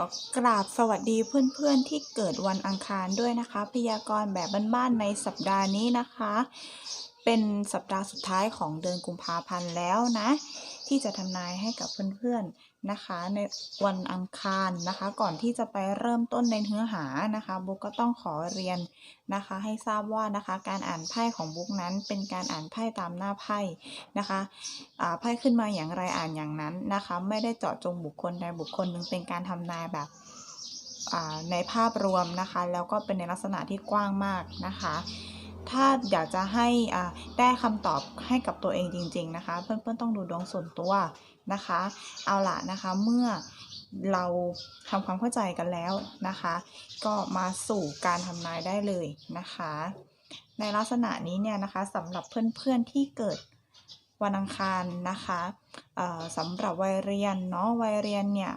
อกราบสวัสดีเพื่อนๆที่เกิดวันอังคารด้วยนะคะ พยากรณ์แบบบ้านๆในสัปดาห์นี้นะคะ เป็นสัปดาห์สุดท้ายของเดือนกุมภาพันธ์แล้วนะ ที่จะทำนายให้กับเพื่อนๆนะคะ ในวันอังคารนะคะ ก่อนที่จะไปเริ่มต้นในเนื้อหานะคะบุ๊กก็ต้องขอเรียนนะคะ ให้ทราบว่านะคะการอ่านไพ่ของบุ๊กนั้นเป็นการอ่านไพ่ตามหน้าไพ่นะคะอ่าไพ่ขึ้นมาอย่างไรอ่านอย่างนั้นนะคะ ไม่ได้เจาะจงบุคคลใดบุคคลหนึ่งเป็นการทำนายแบบอ่าในภาพรวมนะคะ แล้วก็เป็นในลักษณะที่กว้างมากนะคะ ถ้าอยากจะให้ได้คำตอบให้กับตัวเองจริง ๆ นะคะ เพื่อนๆต้องดูดวงส่วนตัวนะคะ เอาละนะคะเมื่อเราทำความเข้าใจกันแล้วนะคะ ก็มาสู่การทำนายได้เลยนะคะ ในลักษณะนี้เนี่ยนะคะสำหรับเพื่อนๆที่เกิดวันอังคารนะคะสำหรับวัยเรียนเนาะวัยเรียนเนี่ย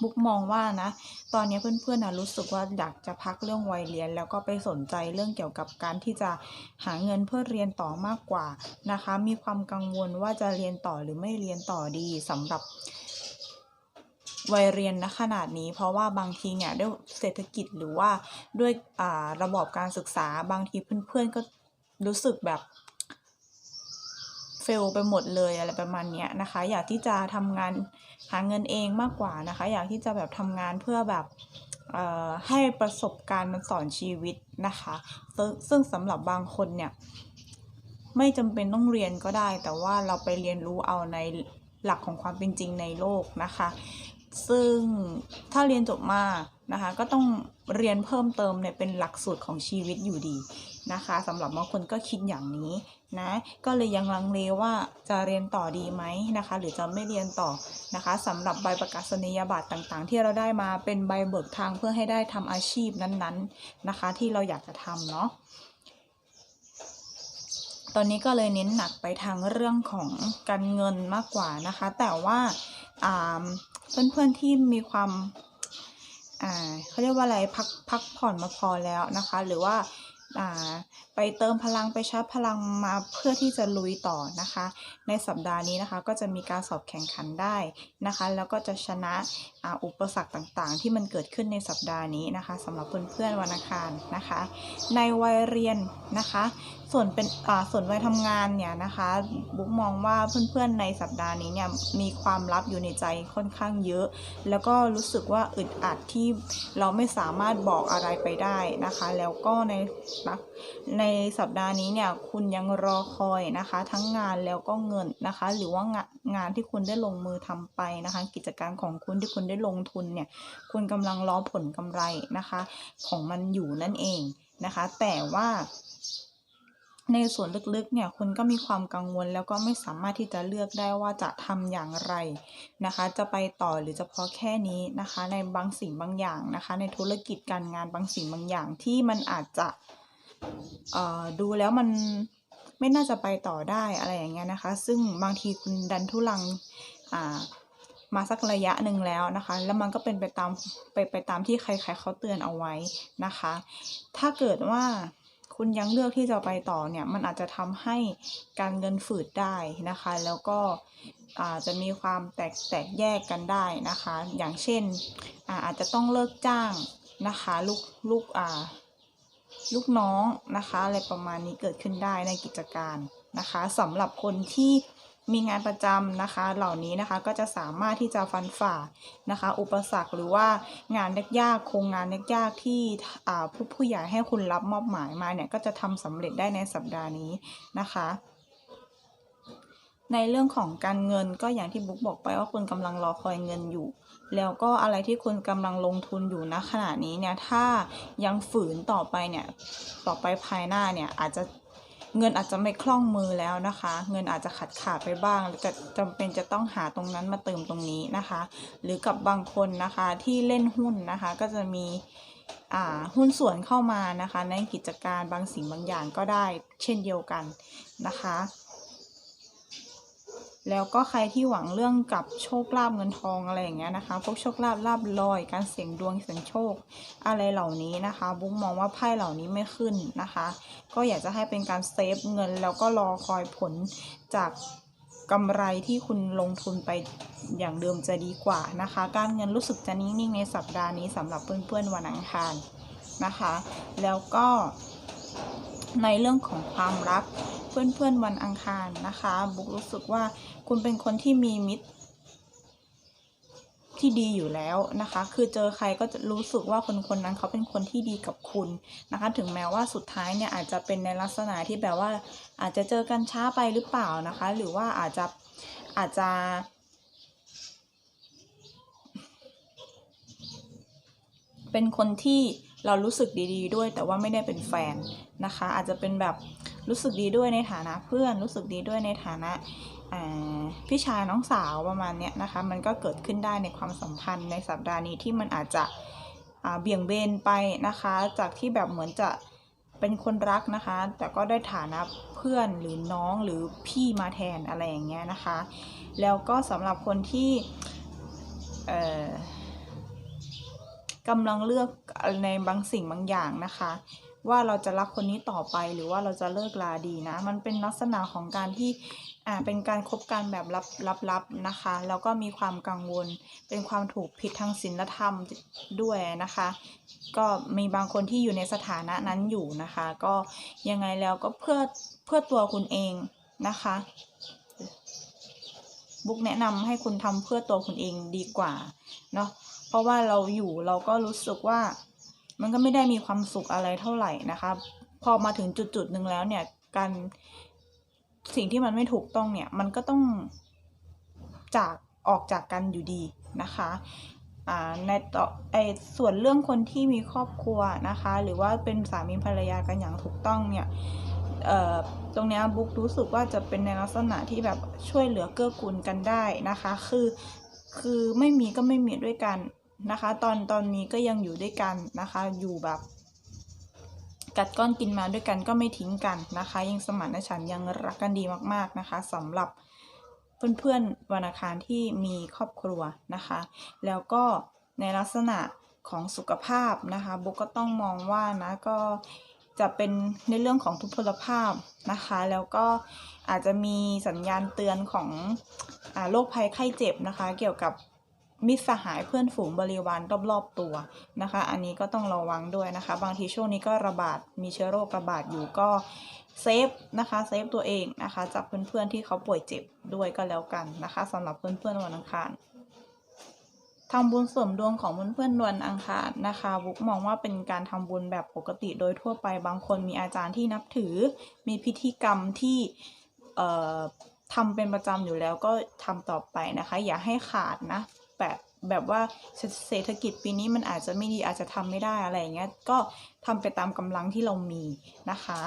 บุ๊กมองว่านะ ตอนนี้เพื่อนๆนะรู้สึกว่าอยากจะพักเรื่องวัยเรียน แล้วก็ไปสนใจเรื่องเกี่ยวกับการที่จะหาเงินเพื่อเรียนต่อมากกว่านะคะ มีความกังวลว่าจะเรียนต่อหรือไม่เรียนต่อดีสำหรับวัยเรียนณขนาดนี้ เพราะว่าบางทีเนี่ยด้วยเศรษฐกิจหรือว่าด้วยระบบการศึกษาบางทีเพื่อนๆก็รู้สึกแบบ เฟลไปหมดเลยอะไรประมาณเนี้ยนะคะ อยากที่จะทำงานหาเงินเองมากกว่านะคะ อยากที่จะแบบทำงานเพื่อแบบให้ประสบการณ์มันสอนชีวิตนะคะซึ่งซึ่งสำหรับบางคนเนี่ย ไม่จำเป็นต้องเรียนก็ได้ แต่ว่าเราไปเรียนรู้เอาในหลักของความเป็นจริงในโลกนะคะ ซึ่งถ้าเรียนจบมานะคะ ก็ต้องเรียนเพิ่มเติมเนี่ยเป็นหลักสูตรของชีวิตอยู่ดี นะคะสำหรับบางคนก็คิดอย่างนี้นะก็เลยยังลังเลว่าจะเรียนต่อดีไหมนะคะ หรือจะไม่เรียนต่อนะคะสำหรับใบประกาศนียบัตรต่างๆ ที่เราได้มาเป็นใบเบิกทางเพื่อให้ได้ทำอาชีพนั้นๆนะคะ ที่เราอยากจะทำเนาะตอนนี้ก็เลยเน้นหนักไปทางเรื่องของการเงินมากกว่านะคะ แต่ว่าอ่าเพื่อนๆที่มีความอ่าเขาเรียกว่าอะไรพักพักผ่อนมาพอแล้วนะคะ หรือว่า อ่าไปเติมพลังไปชาร์จพลังมาเพื่อที่จะลุยต่อนะคะ ในสัปดาห์นี้นะคะก็จะมีการสอบแข่งขันได้นะคะ แล้วก็จะชนะอุปสรรคต่างๆ ที่มันเกิดขึ้นในสัปดาห์นี้นะคะสำหรับเพื่อนๆวันอังคารนะคะ ในวัยเรียนนะคะ ส่วนเป็นอ่าส่วนวัยทำงานเนี่ยนะคะบุ๊กมองว่าเพื่อนๆในสัปดาห์นี้เนี่ยมีความลับอยู่ในใจค่อนข้างเยอะ แล้วก็รู้สึกว่าอึดอัดที่เราไม่สามารถบอกอะไรไปได้นะคะ แล้วก็ในนในสัปดาห์นี้เนี่ยคุณยังรอคอยนะคะ ทั้งงานแล้วก็เงินนะคะ หรือว่างานงานที่คุณได้ลงมือทำไปนะคะ กิจการของคุณที่คุณได้ลงทุนเนี่ยคุณกำลังรอผลกำไรนะคะ ของมันอยู่นั่นเองนะคะ แต่ว่าในส่วนลึกๆ เนี่ยคุณก็มีความกังวลแล้วก็ไม่สามารถที่จะเลือกได้ว่าจะทำอย่างไรนะคะ จะไปต่อหรือจะพอแค่นี้นะคะ ในบางสิ่งบางอย่างนะคะ ในธุรกิจการงานบางสิ่งบางอย่างที่มันอาจจะ ดูแล้วมันไม่น่าจะไปต่อได้อะไรอย่างเงี้ยนะคะ ซึ่งบางทีคุณดันทุลังมาสักระยะหนึ่งแล้วนะคะ แล้วมันก็เป็นไปตามไปไปตามที่ใคร ๆเขาเตือนเอาไว้นะคะ ถ้าเกิดว่าคุณยังเลือกที่จะไปต่อเนี่ย มันอาจจะทำให้การเงินฝืดได้นะคะ แล้วก็อาจจะมีความแตกแตกแยกกันได้นะคะ อย่างเช่นอาอาจจะต้องเลิกจ้างนะคะ ลูกลูกอ่า ลูกน้องนะคะอะไรประมาณนี้เกิดขึ้นได้ในกิจการนะคะสำหรับคนที่มีงานประจำนะคะ เหล่านี้นะคะก็จะสามารถที่จะฟันฝ่านะคะ อุปสรรคหรือว่างานยากๆโครงงานยากๆที่อ่าผู้ผู้ใหญ่ให้คุณรับมอบหมายมาเนี่ยก็จะทำสำเร็จได้ในสัปดาห์นี้นะคะ ในเรื่องของการเงินก็อย่างที่บุ๊กบอกไปว่าคุณกำลังรอคอยเงินอยู่ แล้วก็อะไรที่คุณกำลังลงทุนอยู่ณขณะนี้เนี่ยถ้ายังฝืนต่อไปเนี่ยต่อไปภายหน้าเนี่ยอาจจะเงินอาจจะไม่คล่องมือแล้วนะคะ เงินอาจจะขาดขาดไปบ้างจะจำเป็นจะต้องหาตรงนั้นมาเติมตรงนี้นะคะ หรือกับบางคนนะคะที่เล่นหุ้นนะคะก็จะมีหุ้นส่วนเข้ามานะคะ ในกิจการบางสิ่งบางอย่างก็ได้เช่นเดียวกันนะคะ แล้วก็ใครที่หวังเรื่องกับโชคลาภเงินทองอะไรอย่างเงี้ยนะคะพวกโชคลาภลาบลอย การเสี่ยงดวงเสี่ยงโชค อะไรเหล่านี้นะคะ บุ๊กมองว่าไพ่เหล่านี้ไม่ขึ้นนะคะ ก็อยากจะให้เป็นการเซฟเงิน แล้วก็รอคอยผลจากกำไรที่คุณลงทุนไปอย่างเดิมจะดีกว่านะคะ การเงินรู้สึกจะนิ่งๆในสัปดาห์นี้สำหรับเพื่อนๆวันอังคารนะคะ แล้วก็ ในเรื่องของความรัก เพื่อนๆวันอังคารนะคะ บุ๊กรู้สึกว่าคุณเป็นคนที่มีมิตร ที่ดีอยู่แล้วนะคะ คือเจอใครก็จะรู้สึกว่าคนคนนั้นเขาเป็นคนที่ดีกับคุณนะคะ ถึงแม้ว่าสุดท้ายเนี่ยอาจจะเป็นในลักษณะที่แบบว่า อาจจะเจอกันช้าไปหรือเปล่านะคะ หรือว่าอาจจะอาจจะเป็นคนที่ เรารู้สึกดี ๆ ด้วย แต่ว่าไม่ได้เป็นแฟนนะคะ อาจจะเป็นแบบรู้สึกดีด้วยในฐานะเพื่อน รู้สึกดีด้วยในฐานะพี่ชายน้องสาวประมาณเนี้ยนะคะ มันก็เกิดขึ้นได้ในความสัมพันธ์ในสัปดาห์นี้ที่มันอาจจะเบี่ยงเบนไปนะคะ จากที่แบบเหมือนจะเป็นคนรักนะคะ แต่ก็ได้ฐานะเพื่อนหรือน้องหรือพี่มาแทนอะไรอย่างเงี้ยนะคะ แล้วก็สำหรับคนที่เอ่อ กำลังเลือกในบางสิ่งบางอย่างนะคะ ว่าเราจะรักคนนี้ต่อไปหรือว่าเราจะเลิกลาดีนะ มันเป็นลักษณะของการที่อ่าเป็นการคบกันแบบลับลับๆนะคะ แล้วก็มีความกังวล เป็นความถูกผิดทางศีลธรรมด้วยนะคะ ก็มีบางคนที่อยู่ในสถานะนั้นอยู่นะคะ ก็ยังไงแล้วก็เพื่อเพื่อตัวคุณเองนะคะบุ๊กแนะนำให้คุณทำเพื่อตัวคุณเองดีกว่าเนาะ เพราะว่าเราอยู่เราก็รู้สึกว่า มันก็ไม่ได้มีความสุขอะไรเท่าไหร่นะคะ พอมาถึงจุดจุดหนึ่งแล้วเนี่ย การสิ่งที่มันไม่ถูกต้องเนี่ย มันก็ต้องจากออกจากกันอยู่ดีนะคะอ่าในต่อไอส่วนเรื่องคนที่มีครอบครัวนะคะ หรือว่าเป็นสามีภรรยากันอย่างถูกต้องเนี่ยเอ่อตรงเนี้ยบุ๊กรู้สึกว่าจะเป็นในลักษณะที่แบบช่วยเหลือเกื้อกูลกันได้นะคะ คือคือไม่มีก็ไม่มีด้วยกัน นะคะ ตอนตอนนี้ก็ยังอยู่ด้วยกันนะคะ อยู่แบบ กัดก้อนกินมาด้วยกันก็ไม่ทิ้งกันนะคะ ยังสมานฉันยังรักกันดีมาก ๆนะคะสำหรับเพื่อนๆวันอังคารที่มีครอบครัวนะคะ แล้วก็ในลักษณะของสุขภาพนะคะบุ๊กก็ต้องมองว่านะก็จะเป็นในเรื่องของทุพพลภาพนะคะ แล้วก็อาจจะมีสัญญาณเตือนของอโรคภัยไข้เจ็บนะคะ เกี่ยวกับ มิตรสหายเพื่อนฝูงบริวารรอบๆตัวนะคะ อันนี้ก็ต้องระวังด้วยนะคะ บางทีช่วงนี้ก็ระบาดมีเชื้อโรคระบาดอยู่ก็เซฟนะคะเซฟตัวเองนะคะจากเพื่อนๆที่เขาป่วยเจ็บด้วยก็แล้วกันนะคะสำหรับเพื่อนๆวันอังคารทำบุญเสริมดวงของเพื่อนๆวันอังคารนะคะ บุ๊กมองว่าเป็นการทำบุญแบบปกติโดยทั่วไปบางคนมีอาจารย์ที่นับถือ มีพิธีกรรมที่ทำเป็นประจำอยู่แล้วก็ทำต่อไปนะคะ อย่าให้ขาดนะ แบบแบบว่าเศรษฐกิจปีนี้มันอาจจะไม่ดีอาจจะทำไม่ได้อะไรอย่างเงี้ยก็ทำไปตามกำลังที่เรามีนะคะ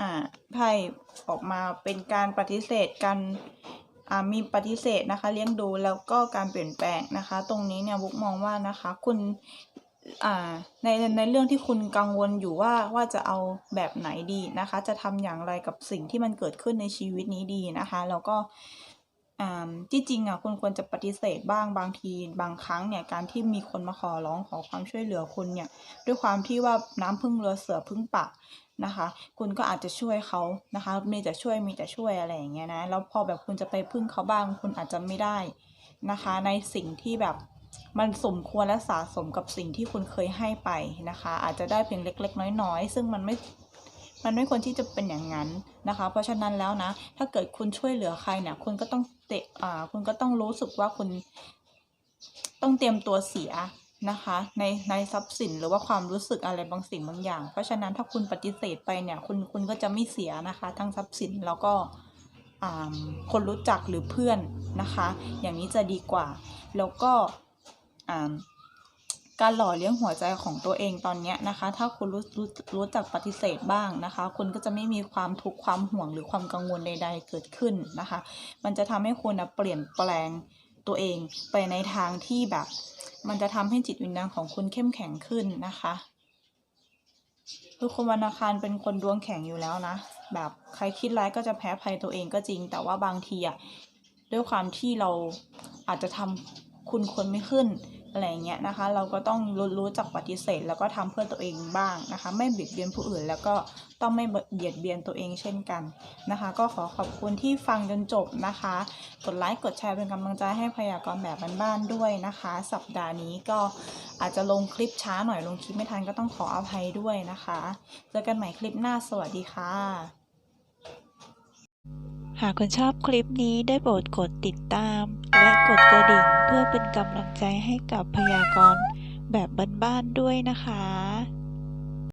อ่าไพ่ออกมาเป็นการปฏิเสธการ มีปฏิเสธนะคะ เลี้ยงดูแล้วก็การเปลี่ยนแปลงนะคะ ตรงนี้เนี่ยบุ๊กมองว่านะคะคุณในในเรื่องที่คุณกังวลอยู่ว่าว่าจะเอาแบบไหนดีนะคะ จะทำอย่างไรกับสิ่งที่มันเกิดขึ้นในชีวิตนี้ดีนะคะ แล้วก็ที่จริงอะคุณควรจะปฏิเสธบ้างบางทีบางครั้งเนี่ยการที่มีคนมาขอร้องขอความช่วยเหลือคุณเนี่ยด้วยความที่ว่าน้ำพึ่งเรือเสือพึ่งป่า นะคะ คุณก็อาจจะช่วยเขานะคะ มีแต่ช่วยมีแต่ช่วยอะไรอย่างเงี้ยนะ แล้วพอแบบคุณจะไปพึ่งเขาบ้าง คุณอาจจะไม่ได้นะคะ ในสิ่งที่แบบมันสมควรและสะสมกับสิ่งที่คุณเคยให้ไปนะคะ อาจจะได้เพียงเล็ก ๆ น้อย ๆ ซึ่งมันไม่มันไม่ควรที่จะเป็นอย่างนั้นนะคะ เพราะฉะนั้นแล้วนะ ถ้าเกิดคุณช่วยเหลือใครเนี่ย คุณก็ต้องเตะอ่าคุณก็ต้องรู้สึกว่าคุณต้องเตรียมตัวเสีย นะคะ ในในทรัพย์สินหรือว่าความรู้สึกอะไรบางสิ่งบางอย่าง เพราะฉะนั้นถ้าคุณปฏิเสธไปเนี่ยคุณคุณก็จะไม่เสียนะคะ ทั้งทรัพย์สินแล้วก็คนรู้จักหรือเพื่อนนะคะ อย่างนี้จะดีกว่า แล้วก็การหล่อเลี้ยงหัวใจของตัวเองตอนนี้นะคะ ถ้าคุณรู้รู้รู้จักปฏิเสธบ้างนะคะ คุณก็จะไม่มีความทุกข์ความห่วงหรือความกังวลใด ๆ เกิดขึ้นนะคะ มันจะทำให้คุณเปลี่ยนแปลง ตัวเองไปในทางที่แบบ มันจะทำให้จิตวิญญาณของคุณเข้มแข็งขึ้นนะคะคือคนวันอังคารเป็นคนดวงแข็งอยู่แล้วนะ แบบใครคิดร้ายก็จะแพ้ภัยตัวเองก็จริง แต่ว่าบางทีอะด้วยความที่เราอาจจะทำคุณคนไม่ขึ้น อะไรเงี้ยนะคะ เราก็ต้องรู้รู้จักปฏิเสธ แล้วก็ทำเพื่อตัวเองบ้างนะคะ ไม่เบียดเบียนผู้อื่น แล้วก็ต้องไม่เบียดเบียนตัวเองเช่นกันนะคะ ก็ขอขอบคุณที่ฟังจนจบนะคะ กดไลค์กดแชร์เป็นกำลังใจให้พยากรณ์แบบบ้านๆด้วยนะคะ สัปดาห์นี้ก็อาจจะลงคลิปช้าหน่อยลงคลิปไม่ทันก็ต้องขออภัยด้วยนะคะ เจอกันใหม่คลิปหน้าสวัสดีค่ะ หากคุณชอบคลิปนี้ได้โปรดกดติดตาม และกดกระดิ่งเพื่อเป็นกำลังใจให้กับพยากรณ์แบบบ้านๆด้วยนะคะ